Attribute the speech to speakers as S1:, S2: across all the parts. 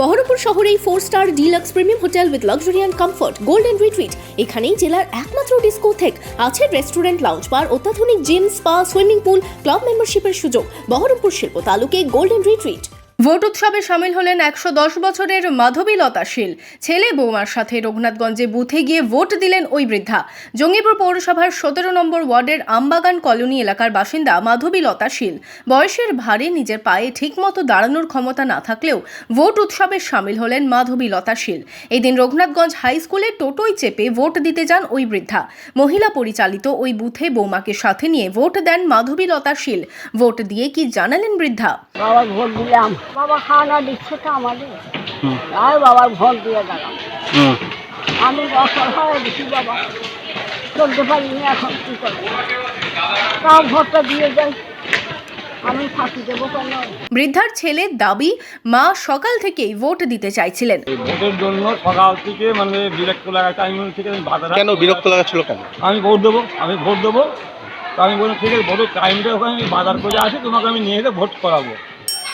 S1: বহরমপুর শহরেই four star deluxe premium hotel with luxury and comfort golden retreat এখানেই জেলার একমাত্র ডিস্কোথেক আছে রেস্টুরেন্ট লাউঞ্জ বার অত্যাধুনিক gym spa swimming pool club মেম্বারশিপের সুযোগ। বহরমপুর শিল্প তালুকে গোল্ডেন রিট্রিট ভোট উৎসবে সামিল হলেন একশো দশ বছরের মাধবীলতা শীল। ছেলে বৌমার সাথে রঘুনাথগঞ্জে বুথে গিয়ে ভোট দিলেন ওই বৃদ্ধা। জঙ্গিপুর পৌরসভার সতেরো নম্বর ওয়ার্ডের আমবাগান কলোনি এলাকার বাসিন্দা মাধবীলতা শীল। বয়সের ভারে নিজের পায়ে ঠিকমতো দাঁড়ানোর ক্ষমতা না থাকলেও ভোট উৎসবে সামিল হলেন মাধবীলতা শীল। এদিন রঘুনাথগঞ্জ হাই স্কুলে টোটোয় চেপে ভোট দিতে যান ওই বৃদ্ধা। মহিলা পরিচালিত ওই বুথে বৌমাকে সাথে নিয়ে ভোট দেন মাধবীলতা শীল। ভোট দিয়ে কি জানালেন বৃদ্ধা?
S2: ভোট দিলাম। বাবা খাওয়ানো দিচ্ছে তো আমাদের। তাই বাবার ভোট দিয়ে গেলাম। আমি অসল হয়ে দিচ্ছি বাবা চলতে পারিনি এখন কী করব। তাও ভোটটা দিয়ে যাই। আমি ফাঁকি দেবো কেন?
S1: বৃদ্ধার ছেলের দাবি মা সকাল থেকেই ভোট দিতে চাইছিলেন।
S3: ভোটের জন্য সকাল থেকে মানে বিরক্ত লাগা টাইম থেকে আমি বাধা
S4: কেন বিরক্ত লাগাচ্ছিল কেন?
S3: আমি ভোট দেবো আমি ভোট দেবো। তো আমি বললাম ঠিক আছে ভোটের টাইমটা ওখানে আমি বাজার করে আসি তোমাকে আমি নিয়ে যেয়ে ভোট করাবো।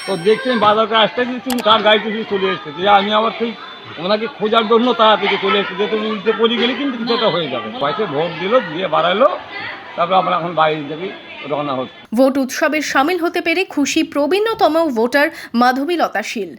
S3: তো দেখছেন বাজারকে আসতে দিচ্ছি তার গাড়িতে দিয়ে চলে এসছে। যে আমি আবার সেই ওনাকে খোঁজার জন্য থেকে চলে এসছে। যে তুমি উল্টে পড়ে গেলে কিন্তু কিছুটা হয়ে যাবে। পয়সা ভোট দিল, দিয়ে বাড়ালো, তারপরে আমরা এখন বাইরে যাবি রওনা হচ্ছে।
S1: ভোট উৎসবে সামিল হতে পেরে খুশি প্রবীণতম ভোটার মাধবীলতা শীল।